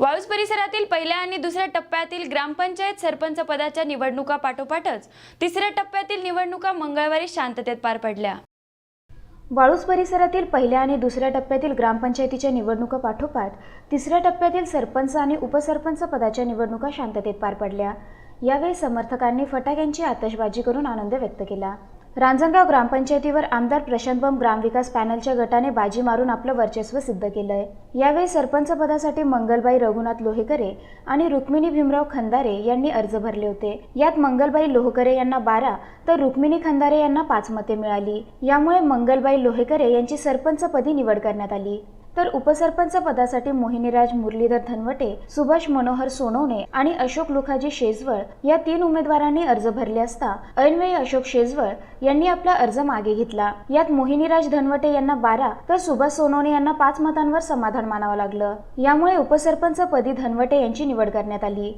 वाळूज परिसरातील पहिल्या आणि दुसऱ्या टप्प्यातील ग्रामपंचायत सरपंच पदाच्या निवडणुका पाठोपाठच तिसऱ्या टप्प्यातील निवडणुका मंगळवारी शांततेत पार पडल्या. वाळूस परिसरातील पहिल्या आणि दुसऱ्या टप्प्यातील ग्रामपंचायतीच्या निवडणुका पाठोपाठ तिसऱ्या टप्प्यातील सरपंच आणि उपसरपंच पदाच्या निवडणुका शांततेत पार पडल्या. यावेळी समर्थकांनी फटाक्यांची आतषबाजी करून आनंद व्यक्त केला. रांजणगाव ग्रामपंचायतीवर आमदार प्रशांत बंब ग्रामविकास पॅनलच्या गटाने बाजी मारून आपलं वर्चस्व सिद्ध केलंय. यावेळी सरपंच पदासाठी मंगलबाई रघुनाथ लोहेकरे आणि रुक्मिणी भीमराव खंदारे यांनी अर्ज भरले होते. यात मंगलबाई लोहकरे यांना बारा तर रुक्मिणी खंदारे यांना पाच मते मिळाली. यामुळे मंगलबाई लोहेकरे यांची सरपंचपदी निवड करण्यात आली. तर उपसरपंच पदासाठी मोहिनीराज मुरलीधर धनवटे सुभाष मनोहर सोनवणे आणि अशोक लुखाजी शेजवळ या तीन उमेदवारांनी अर्ज भरले असता ऐनवेळी अशोक शेजवळ यांनी आपला अर्ज मागे घेतला. यात मोहिनीराज धनवटे यांना बारा तर सुभाष सोनवणे यांना पाच मतांवर समाधान मानावं लागलं. यामुळे उपसरपंच पदी धनवटे यांची निवड करण्यात आली.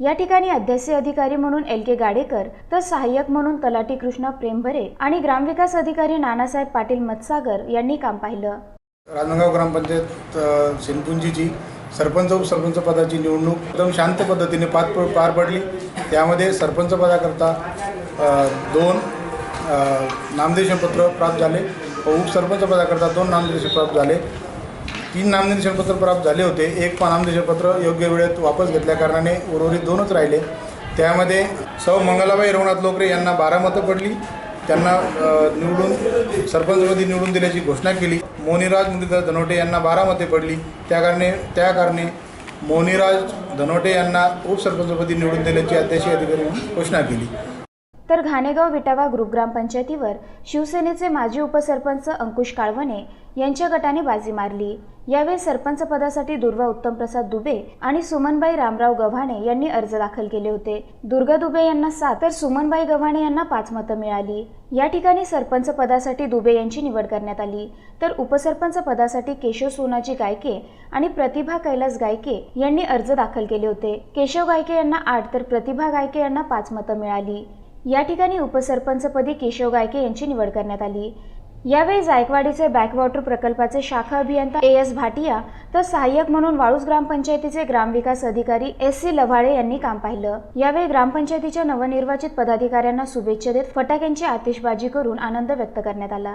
या ठिकाणी अध्यक्ष अधिकारी म्हणून एल के गाडेकर तर सहाय्यक म्हणून तलाठी कृष्णा प्रेमभरे आणि ग्रामविकास अधिकारी नानासाहेब पाटील मतसागर यांनी काम पाहिलं. रांजणगाव ग्रामपंचायत अ, सिनपुंजीची सरपंच उपसरपंच पदाची निवडणूक एकदम शांत पद्धतीने पार पार पडली. त्यामध्ये सरपंच पदाकरता दोन नामनिर्देशनपत्र प्राप्त झाले व उपसरपंच पदाकरता दोन नामनिर्देशन प्राप्त झाले. तीन नामनिर्देशनपत्र प्राप्त झाले होते. एक नामनिर्देशनपत्र योग्य वेळेत वापस घेतल्याकारणाने उर्वरित दोनच राहिले. त्यामध्ये सौ मंगलाबाई रघुनाथ लोकरे यांना बारा मतं पडली. त्यांना निवडून सरपंचपदी निवडून दिल्याची घोषणा केली. मोनीराज मुरलीधर धनोटे यांना बारा मते पडली. त्या कारणे त्या कारणे मोनीराज धनोटे यांना उपसरपंचपदी निवडून दिल्याची अध्यक्षीय अधिकारी म्हणून घोषणा केली. तर घाणेगाव विटावा ग्रुप ग्रामपंचायतीवर शिवसेनेचे माजी उपसरपंच अंकुश काळवणे यांच्या गटाने बाजी मारली. यावेळी सरपंच पदासाठी दुर्वा उत्तमप्रसाद दुबे आणि सुमनबाई रामराव गव्हाणे यांनी अर्ज दाखल केले होते. दुर्गा दुबे यांना सात तर सुमनबाई गव्हाणे यांना पाच मतं मिळाली. या ठिकाणी सरपंच पदासाठी दुबे यांची निवड करण्यात आली. तर उपसरपंच पदासाठी केशव सोनाजी गायके आणि प्रतिभा कैलास गायके यांनी अर्ज दाखल केले होते. केशव गायके यांना आठ तर प्रतिभा गायके यांना पाच मतं मिळाली. या ठिकाणी उपसरपंचपदी केशव गायके यांची निवड करण्यात आली. यावेळी जायकवाडीचे बॅकवॉटर प्रकल्पाचे शाखा अभियंता ए एस भाटिया तर सहाय्यक म्हणून वाळूस ग्रामपंचायतीचे ग्रामविकास अधिकारी एस सी लव्हाळे यांनी काम पाहिलं. यावेळी ग्रामपंचायतीच्या नवनिर्वाचित पदाधिकाऱ्यांना शुभेच्छा देत फटाक्यांची आतिषबाजी करून आनंद व्यक्त करण्यात आला.